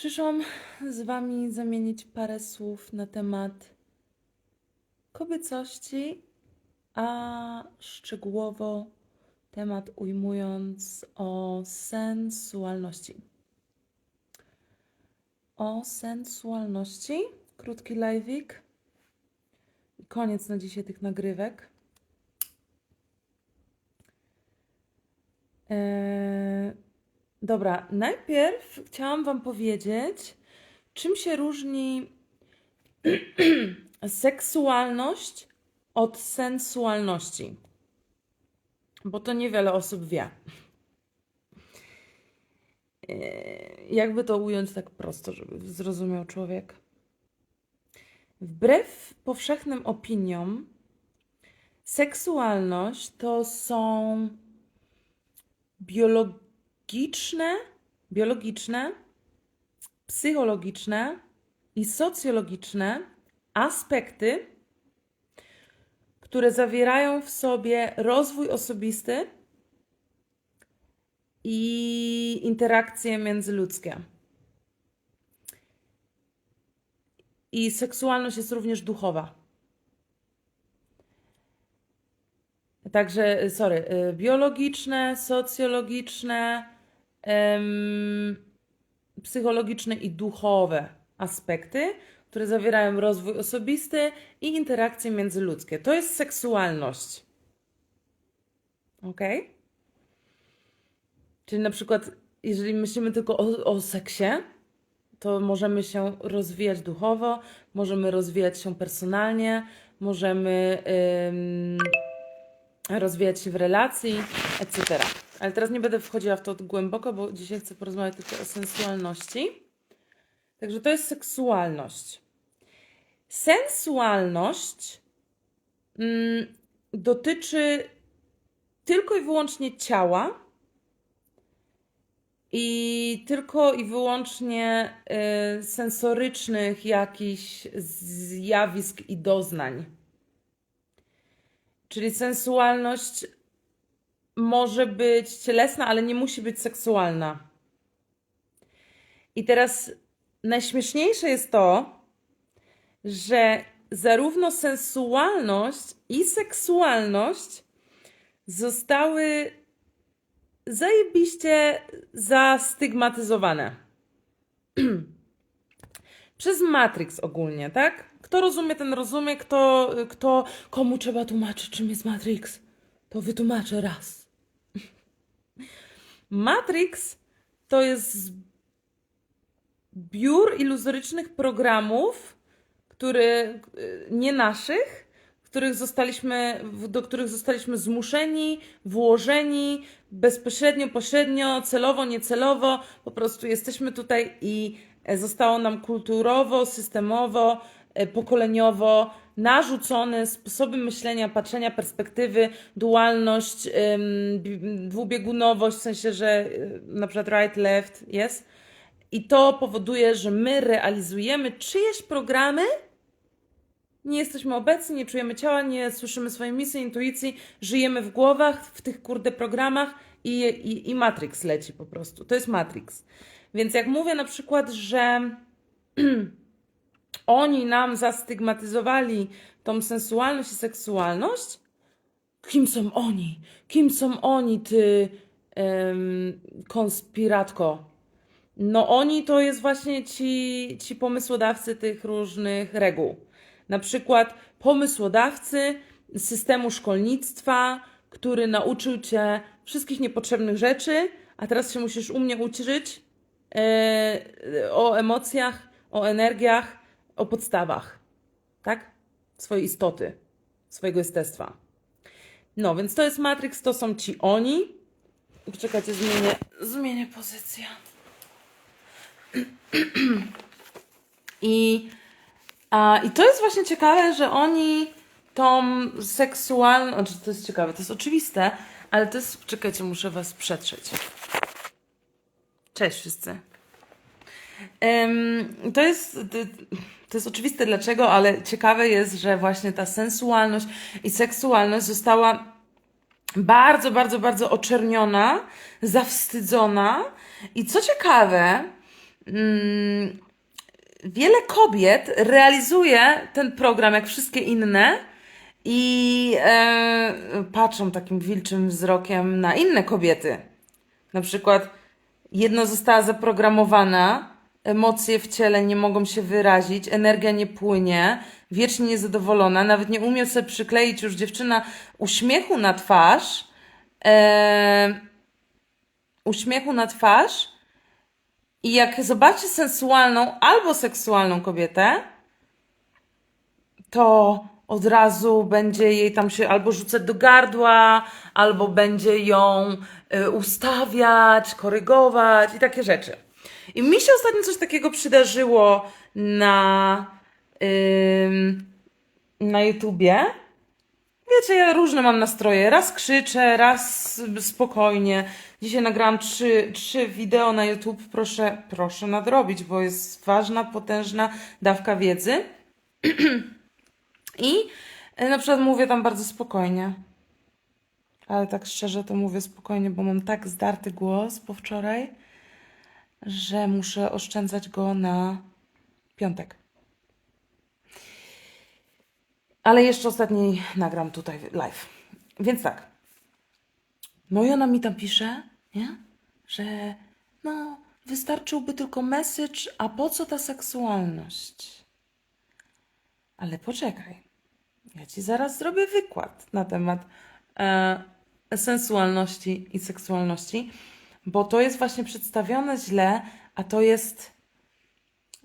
Przyszłam z Wami zamienić parę słów na temat kobiecości, a szczegółowo temat ujmując o sensualności. O sensualności. Krótki live'ik. Koniec na dzisiaj tych nagrywek. Eee, dobra, najpierw chciałam Wam powiedzieć, czym się różni seksualność od sensualności. Bo to niewiele osób wie. Eee, Jakby to ująć tak prosto, żeby zrozumiał człowiek. Wbrew powszechnym opiniom, seksualność to są biologiczne, biologiczne, psychologiczne i socjologiczne aspekty, które zawierają w sobie rozwój osobisty i interakcje międzyludzkie. I seksualność jest również duchowa. Także, sorry, y, biologiczne, socjologiczne, psychologiczne i duchowe aspekty, które zawierają rozwój osobisty i interakcje międzyludzkie. To jest seksualność. Ok? Czyli na przykład, jeżeli myślimy tylko o, o seksie, to możemy się rozwijać duchowo, możemy rozwijać się personalnie, możemy rozwijać się w relacji, etc. Ale teraz nie będę wchodziła w to głęboko, bo dzisiaj chcę porozmawiać tylko o sensualności. Także to jest seksualność. Sensualność mm, dotyczy tylko i wyłącznie ciała i tylko i wyłącznie y, sensorycznych jakichś zjawisk i doznań. Czyli sensualność może być cielesna, ale nie musi być seksualna. I teraz najśmieszniejsze jest to, że zarówno sensualność i seksualność zostały zajebiście zastygmatyzowane. Przez Matrix ogólnie, tak? Kto rozumie, ten rozumie, kto, kto, komu trzeba tłumaczyć, czym jest Matrix, to wytłumaczę raz. Matrix to jest zbiór iluzorycznych programów, który, nie naszych, których zostaliśmy, do których zostaliśmy zmuszeni, włożeni bezpośrednio, pośrednio, celowo, niecelowo. Po prostu jesteśmy tutaj i zostało nam kulturowo, systemowo, e, pokoleniowo narzucone sposoby myślenia, patrzenia, perspektywy, dualność, dwubiegunowość, w sensie, że y, na przykład right, left, jest. I to powoduje, że my realizujemy czyjeś programy, nie jesteśmy obecni, nie czujemy ciała, nie słyszymy swojej misji, intuicji, żyjemy w głowach, w tych kurde programach i, i, i Matrix leci po prostu. To jest Matrix. Więc jak mówię na przykład, że oni nam zastygmatyzowali tą sensualność i seksualność, kim są oni? Kim są oni, ty konspiratko? No oni to jest właśnie ci, ci pomysłodawcy tych różnych reguł. Na przykład pomysłodawcy systemu szkolnictwa, który nauczył cię wszystkich niepotrzebnych rzeczy, a teraz się musisz u mnie uczyć e, o emocjach, o energiach, o podstawach, tak? Swojej istoty, swojego jestestwa. No, więc to jest Matrix, to są ci oni. Poczekajcie, zmienię, zmienię pozycję. I, a, I to jest właśnie ciekawe, że oni tą seksualną. Znaczy, to jest ciekawe, to jest oczywiste, ale to jest. Czekajcie, muszę Was przetrzeć. Cześć wszyscy. To jest. To jest oczywiste dlaczego, ale ciekawe jest, że właśnie ta sensualność i seksualność została bardzo, bardzo, bardzo oczerniona, zawstydzona. I co ciekawe, mm, wiele kobiet realizuje ten program, jak wszystkie inne, i e, patrzą takim wilczym wzrokiem na inne kobiety. Na przykład jedna została zaprogramowana, emocje w ciele nie mogą się wyrazić, energia nie płynie, wiecznie niezadowolona, nawet nie umie sobie przykleić już dziewczyna uśmiechu na twarz, e, uśmiechu na twarz i jak zobaczy sensualną albo seksualną kobietę, to od razu będzie jej tam się albo rzucać do gardła, albo będzie ją y, ustawiać, korygować i takie rzeczy. I mi się ostatnio coś takiego przydarzyło na, ym, na YouTubie. Wiecie, ja różne mam nastroje. Raz krzyczę, raz spokojnie. Dzisiaj nagrałam trzy, trzy wideo na YouTube. Proszę, proszę nadrobić, bo jest ważna, potężna dawka wiedzy. I e, na przykład mówię tam bardzo spokojnie. Ale tak szczerze to mówię spokojnie, bo mam tak zdarty głos po wczoraj, że muszę oszczędzać go na piątek. Ale jeszcze ostatni nagram tutaj live. Więc tak. No i ona mi tam pisze, nie? Że no, wystarczyłby tylko message, a po co ta seksualność? Ale poczekaj. Ja ci zaraz zrobię wykład na temat e, sensualności i seksualności, bo to jest właśnie przedstawione źle, a to jest.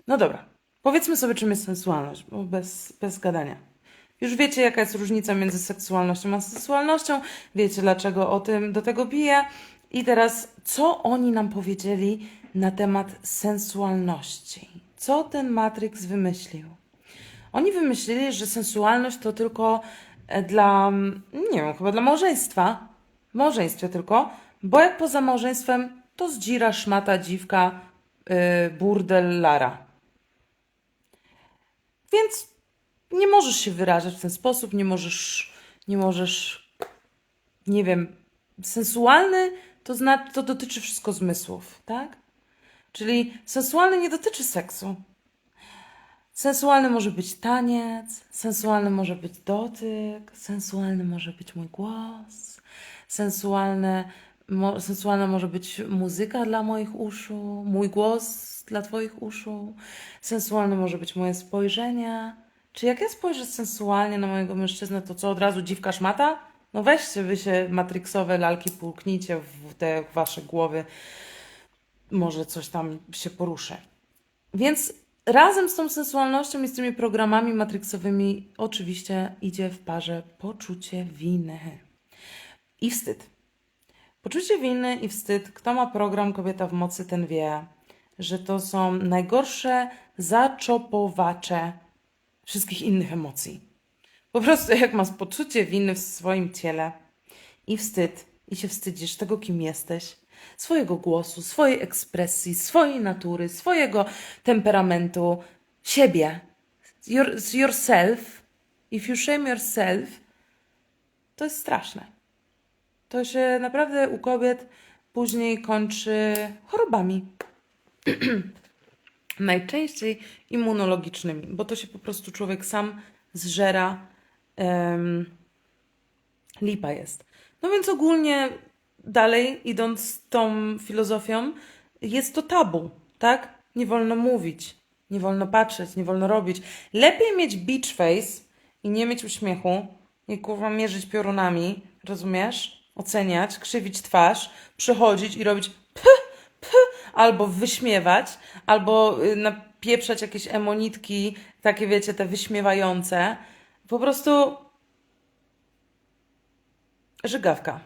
No dobra, powiedzmy sobie, czym jest sensualność, bo bez, bez gadania. Już wiecie, jaka jest różnica między seksualnością a sensualnością, wiecie, dlaczego o tym do tego biję. I teraz, co oni nam powiedzieli na temat sensualności? Co ten Matrix wymyślił? Oni wymyślili, że sensualność to tylko e, dla, mm, nie wiem, chyba dla małżeństwa. W małżeństwie tylko, bo jak poza małżeństwem, to zdzira, szmata, dziwka, yy, burdel, lara. Więc nie możesz się wyrażać w ten sposób, nie możesz, nie możesz, nie wiem, sensualny to, to dotyczy wszystko zmysłów, tak? Czyli sensualny nie dotyczy seksu. Sensualny może być taniec, sensualny może być dotyk, sensualny może być mój głos, sensualne, mo, sensualna może być muzyka dla moich uszu, mój głos dla Twoich uszu, sensualne może być moje spojrzenie. Czy jak ja spojrzę sensualnie na mojego mężczyznę, to co od razu dziwka szmata? No weźcie wy się matrixowe lalki, pulknijcie w te wasze głowy, może coś tam się poruszę. Więc razem z tą sensualnością i z tymi programami matrixowymi oczywiście idzie w parze poczucie winy i wstyd. Poczucie winy i wstyd, kto ma program Kobieta w Mocy, ten wie, że to są najgorsze zaczopowacze wszystkich innych emocji. Po prostu jak masz poczucie winy w swoim ciele i wstyd, i się wstydzisz tego, kim jesteś, swojego głosu, swojej ekspresji, swojej natury, swojego temperamentu, siebie, your, yourself, if you shame yourself, to jest straszne. To się naprawdę u kobiet później kończy chorobami. Najczęściej immunologicznymi, bo to się po prostu człowiek sam zżera. Um, lipa jest. No więc ogólnie dalej, idąc tą filozofią, jest to tabu, tak? Nie wolno mówić, nie wolno patrzeć, nie wolno robić. Lepiej mieć beach face i nie mieć uśmiechu, nie kurwa mierzyć piorunami, rozumiesz? Oceniać, krzywić twarz, przychodzić i robić p, p, albo wyśmiewać, albo y, napieprzać jakieś emonitki, takie wiecie, te wyśmiewające. Po prostu żygawka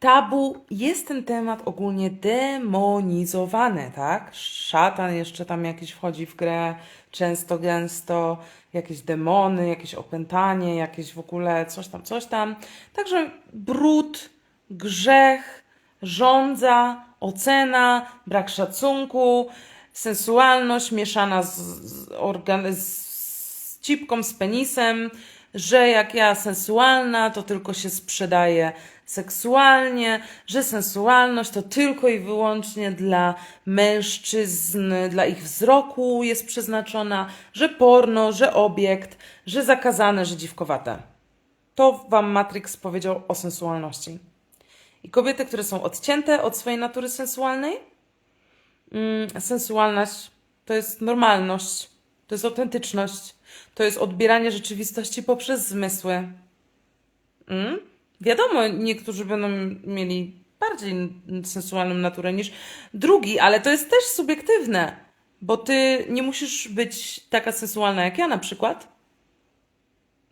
tabu jest ten temat ogólnie demonizowany, tak? Szatan jeszcze tam jakiś wchodzi w grę, często, gęsto, jakieś demony, jakieś opętanie, jakieś w ogóle coś tam, coś tam. Także brud, grzech, żądza, ocena, brak szacunku, sensualność mieszana z, z, organ- z cipką, z penisem, że jak ja sensualna, to tylko się sprzedaje seksualnie, że sensualność to tylko i wyłącznie dla mężczyzn, dla ich wzroku jest przeznaczona, że porno, że obiekt, że zakazane, że dziwkowate. To wam Matrix powiedział o sensualności. I kobiety, które są odcięte od swojej natury sensualnej, mm, sensualność to jest normalność, to jest autentyczność, to jest odbieranie rzeczywistości poprzez zmysły. Mm? Wiadomo, niektórzy będą mieli bardziej sensualną naturę niż drugi, ale to jest też subiektywne, bo ty nie musisz być taka sensualna jak ja na przykład,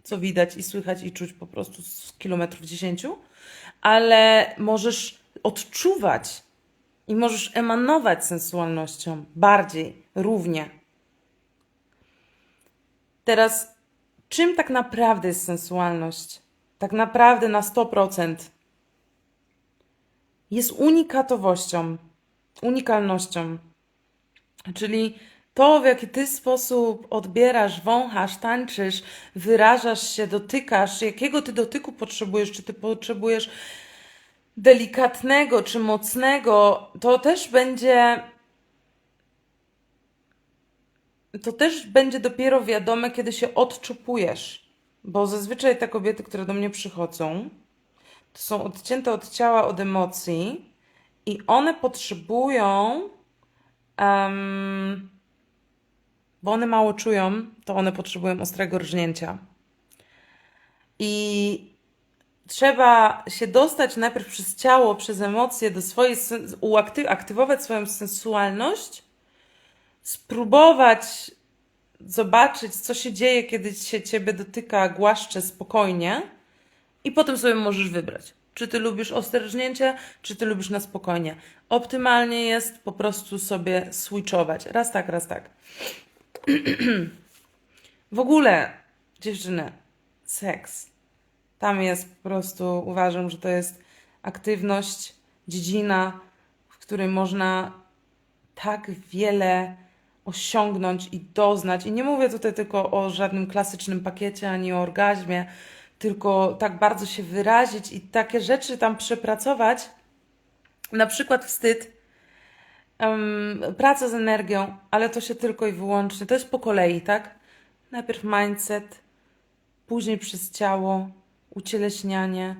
co widać i słychać i czuć po prostu z kilometrów dziesięciu, ale możesz odczuwać i możesz emanować sensualnością bardziej, równie. Teraz, czym tak naprawdę jest sensualność? Tak naprawdę na 100% jest unikatowością, unikalnością. Czyli to, w jaki ty sposób odbierasz, wąchasz, tańczysz, wyrażasz się, dotykasz, jakiego ty dotyku potrzebujesz, czy ty potrzebujesz delikatnego czy mocnego, to też będzie. To też będzie dopiero wiadome, kiedy się odczupujesz. Bo zazwyczaj te kobiety, które do mnie przychodzą, to są odcięte od ciała, od emocji i one potrzebują. em, bo one mało czują, to one potrzebują ostrego rżnięcia. I trzeba się dostać najpierw przez ciało, przez emocje do swojej, sen- uakty- aktywować swoją sensualność, spróbować zobaczyć, co się dzieje, kiedy się ciebie dotyka, głaszcze spokojnie i potem sobie możesz wybrać. Czy ty lubisz ostre rżnięcie, czy ty lubisz na spokojnie. Optymalnie jest po prostu sobie switchować. Raz tak, raz tak. W ogóle, dziewczyny, seks. Tam jest po prostu, uważam, że to jest aktywność, dziedzina, w której można tak wiele osiągnąć i doznać. I nie mówię tutaj tylko o żadnym klasycznym pakiecie ani o orgazmie, tylko tak bardzo się wyrazić i takie rzeczy tam przepracować. Na przykład wstyd, em, praca z energią, ale to się tylko i wyłącznie, to jest po kolei, tak? Najpierw mindset, później przez ciało, ucieleśnianie,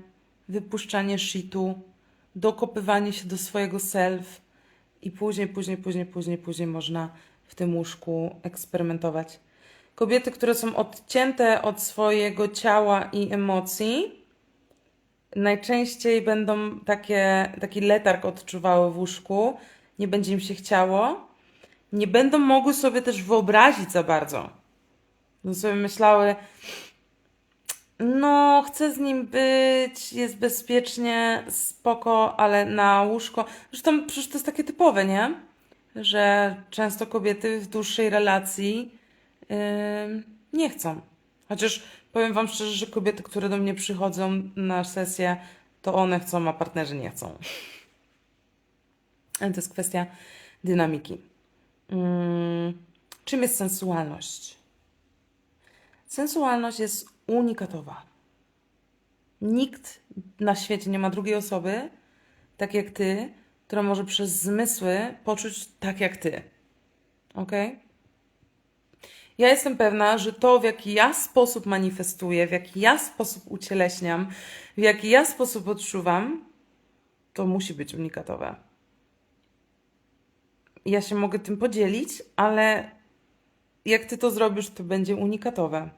wypuszczanie shitu, dokopywanie się do swojego self i później, później, później, później, później można w tym łóżku eksperymentować. Kobiety, które są odcięte od swojego ciała i emocji, najczęściej będą takie, taki letarg odczuwały w łóżku, nie będzie im się chciało, nie będą mogły sobie też wyobrazić za bardzo. Będą sobie myślały, no, chcę z nim być, jest bezpiecznie, spoko, ale na łóżko. Zresztą przecież to jest takie typowe, nie? Że często kobiety w dłuższej relacji yy, nie chcą. Chociaż powiem Wam szczerze, że kobiety, które do mnie przychodzą na sesję, to one chcą, a partnerzy nie chcą. Ale to jest kwestia dynamiki. Mm, czym jest sensualność? Sensualność jest unikatowa. Nikt na świecie nie ma drugiej osoby, tak jak ty, która może przez zmysły poczuć tak jak ty. Ok? Ja jestem pewna, że to, w jaki ja sposób manifestuję, w jaki ja sposób ucieleśniam, w jaki ja sposób odczuwam, to musi być unikatowe. Ja się mogę tym podzielić, ale jak ty to zrobisz, to będzie unikatowe.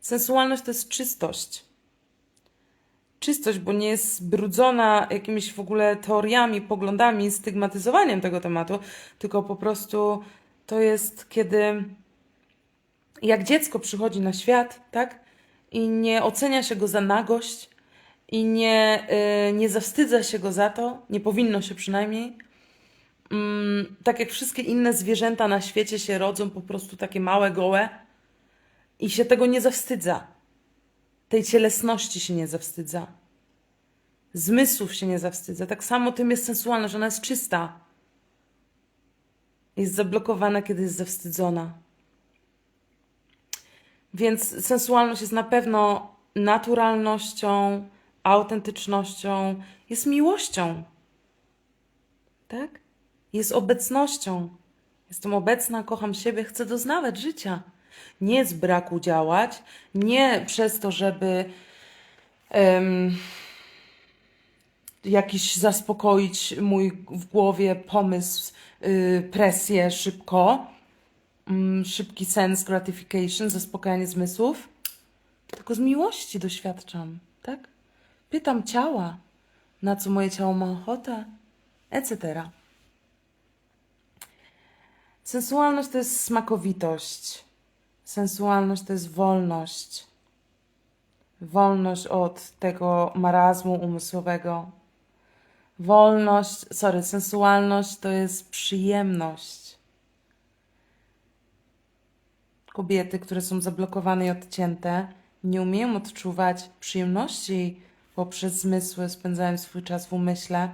Sensualność to jest czystość. Czystość, bo nie jest zbrudzona jakimiś w ogóle teoriami, poglądami, stygmatyzowaniem tego tematu, tylko po prostu to jest kiedy jak dziecko przychodzi na świat, tak? I nie ocenia się go za nagość, i nie, y, nie zawstydza się go za to, nie powinno się przynajmniej. Mm, tak jak wszystkie inne zwierzęta na świecie się rodzą po prostu takie małe, gołe i się tego nie zawstydza. Tej cielesności się nie zawstydza. Zmysłów się nie zawstydza. Tak samo tym jest sensualna, że ona jest czysta. Jest zablokowana, kiedy jest zawstydzona. Więc sensualność jest na pewno naturalnością, autentycznością, jest miłością. Tak? Jest obecnością. Jestem obecna, kocham siebie, chcę doznawać życia. Nie z braku działać, nie przez to, żeby em, jakiś zaspokoić mój w głowie pomysł, y, presję szybko, mm, szybki sense gratification, zaspokajanie zmysłów, tylko z miłości doświadczam, tak? Pytam ciała, na co moje ciało ma ochotę, etc. Sensualność to jest smakowitość. Sensualność to jest wolność. Wolność od tego marazmu umysłowego. Wolność, sorry, sensualność to jest przyjemność. Kobiety, które są zablokowane i odcięte, nie umieją odczuwać przyjemności poprzez zmysły, spędzają swój czas w umyśle.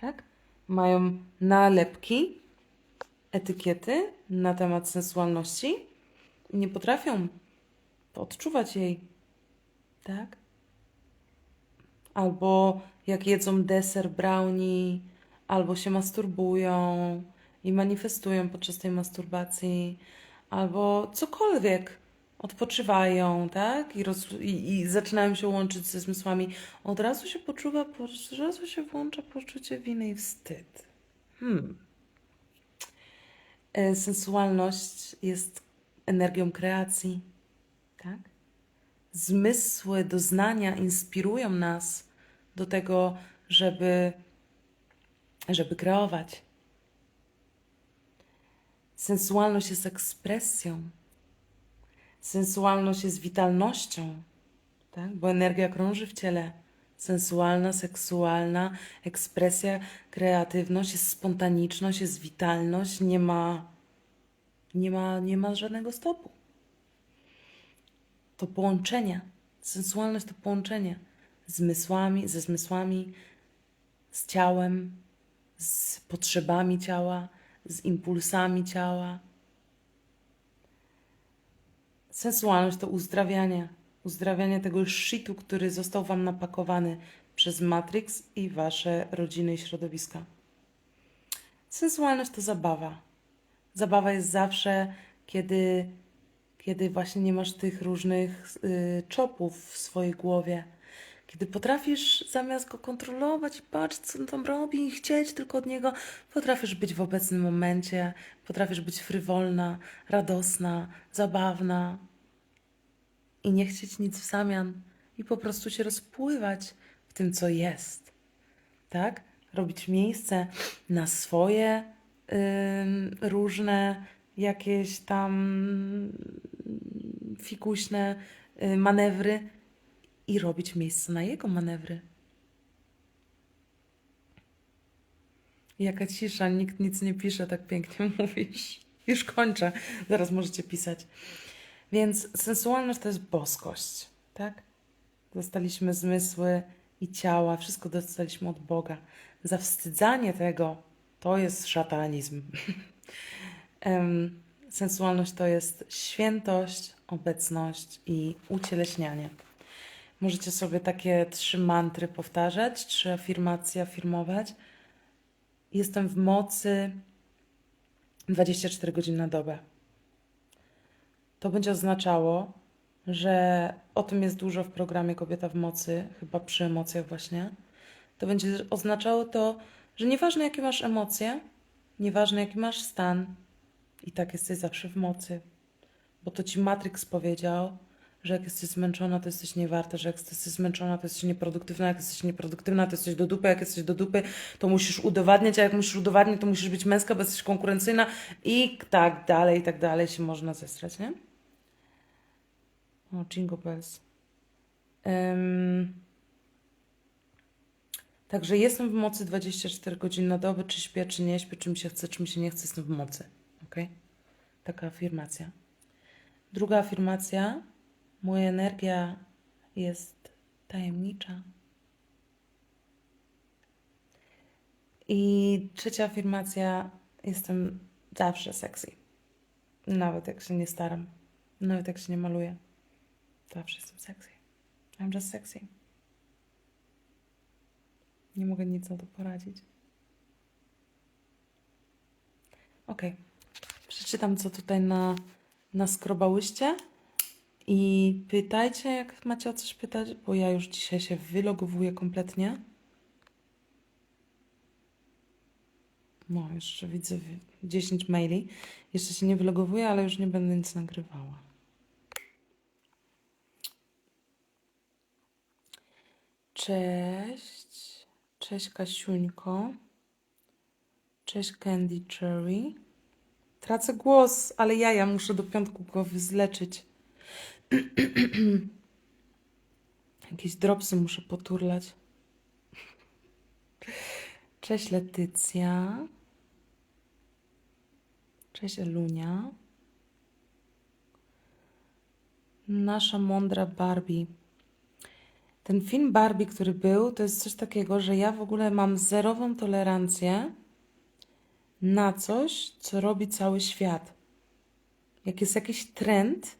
Tak? Mają nalepki, etykiety na temat sensualności nie potrafią odczuwać jej. Tak? Albo jak jedzą deser brownie, albo się masturbują i manifestują podczas tej masturbacji, albo cokolwiek. Odpoczywają, tak? I, roz, i, I zaczynają się łączyć ze zmysłami. Od razu się poczuwa, od razu się włącza poczucie winy i wstyd. Hmm. E, Sensualność jest energią kreacji, tak? Zmysły doznania inspirują nas do tego, żeby, żeby kreować. Sensualność jest ekspresją. Sensualność jest witalnością, tak? bo energia krąży w ciele. Sensualna, seksualna ekspresja, kreatywność, jest spontaniczność, jest witalność, nie ma, nie ma, nie ma żadnego stopu. To połączenie. Sensualność to połączenie z zmysłami, ze zmysłami, z ciałem, z potrzebami ciała, z impulsami ciała. Sensualność to uzdrawianie. Uzdrawianie tego shitu, który został Wam napakowany przez Matrix i Wasze rodziny i środowiska. Sensualność to zabawa. Zabawa jest zawsze, kiedy, kiedy właśnie nie masz tych różnych y, czopów w swojej głowie. Kiedy potrafisz zamiast go kontrolować i patrzeć, co on tam robi i chcieć tylko od niego, potrafisz być w obecnym momencie, potrafisz być frywolna, radosna, zabawna i nie chcieć nic w zamian i po prostu się rozpływać w tym, co jest. Tak? Robić miejsce na swoje różne jakieś tam fikuśne y, manewry i robić miejsce na jego manewry. Jaka cisza, nikt nic nie pisze, tak pięknie mówisz. Już kończę, zaraz możecie pisać. Więc sensualność to jest boskość, tak? Dostaliśmy zmysły i ciała, wszystko dostaliśmy od Boga. Zawstydzanie tego to jest szatanizm. Sensualność to jest świętość, obecność i ucieleśnianie. Możecie sobie takie trzy mantry powtarzać, trzy afirmacje afirmować. Jestem w mocy 24 godziny na dobę. To będzie oznaczało, że o tym jest dużo w programie Kobieta w mocy, chyba przy emocjach właśnie. To będzie oznaczało to, że nieważne jakie masz emocje, nieważne jaki masz stan, i tak jesteś zawsze w mocy. Bo to ci Matrix powiedział, że jak jesteś zmęczona, to jesteś niewarta, że jak jesteś zmęczona, to jesteś nieproduktywna, jak jesteś nieproduktywna, to jesteś do dupy, jak jesteś do dupy, to musisz udowadniać, a jak musisz udowadniać, to musisz być męska, bo jesteś konkurencyjna i tak dalej, i tak dalej się można zestrać, nie? O, Jingle Bells. Em, Także jestem w mocy 24 godziny na dobę, czy śpię, czy nie śpię, czy mi się chce, czy mi się nie chce, jestem w mocy. Ok? Taka afirmacja. Druga afirmacja. Moja energia jest tajemnicza. I trzecia afirmacja. Jestem zawsze sexy. Nawet jak się nie staram. Nawet jak się nie maluję. Zawsze jestem sexy. I'm just sexy. Nie mogę nic na to poradzić. Okej. Przeczytam, co tutaj na, naskrobałyście. I pytajcie, jak macie o coś pytać, bo ja już dzisiaj się wylogowuję kompletnie. No, jeszcze widzę wi- 10 maili. Jeszcze się nie wylogowuję, ale już nie będę nic nagrywała. Cześć. Cześć Kasiuńko. Cześć Candy Cherry. Tracę głos, ale ja, ja muszę do piątku go wyzleczyć. Jakieś dropsy muszę poturlać. Cześć Letycja. Cześć Elunia. Nasza mądra Barbie. Ten film Barbie, który był, to jest coś takiego, że ja w ogóle mam zerową tolerancję na coś, co robi cały świat. Jak jest jakiś trend,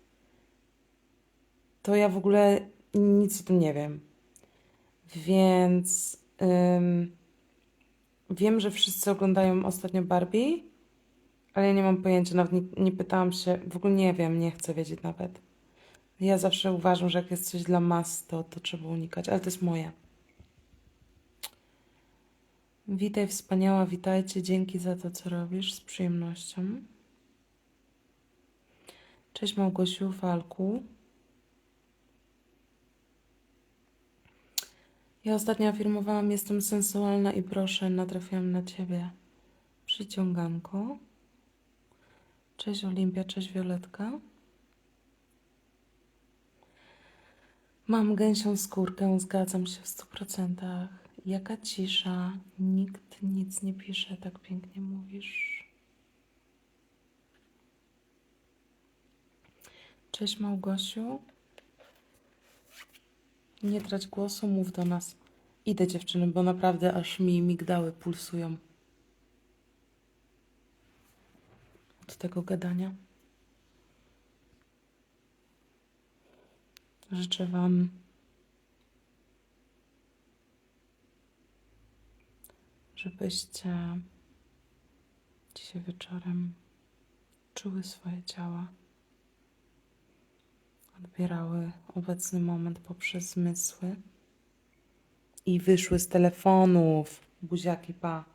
to ja w ogóle nic o tym nie wiem. Więc ym, wiem, że wszyscy oglądają ostatnio Barbie, ale ja nie mam pojęcia, nawet nie, nie pytałam się, w ogóle nie wiem, nie chcę wiedzieć nawet. Ja zawsze uważam, że jak jest coś dla mas, to, to trzeba unikać, ale to jest moje. Witaj, wspaniała, witajcie. Dzięki za to, co robisz, z przyjemnością. Cześć Małgosiu, Falku. Ja ostatnio afirmowałam, jestem sensualna i proszę, natrafiłam na ciebie. Przyciąganko. Cześć Olimpia, cześć Violetka. Mam gęsią skórkę, zgadzam się w stu procentach. Jaka cisza, nikt nic nie pisze, tak pięknie mówisz. Cześć Małgosiu. Nie trać głosu, mów do nas. Idę dziewczyny, bo naprawdę aż mi migdały pulsują. Od tego gadania. Życzę Wam żebyście dzisiaj wieczorem czuły swoje ciała, odbierały obecny moment poprzez zmysły i wyszły z telefonów. Buziaki, pa.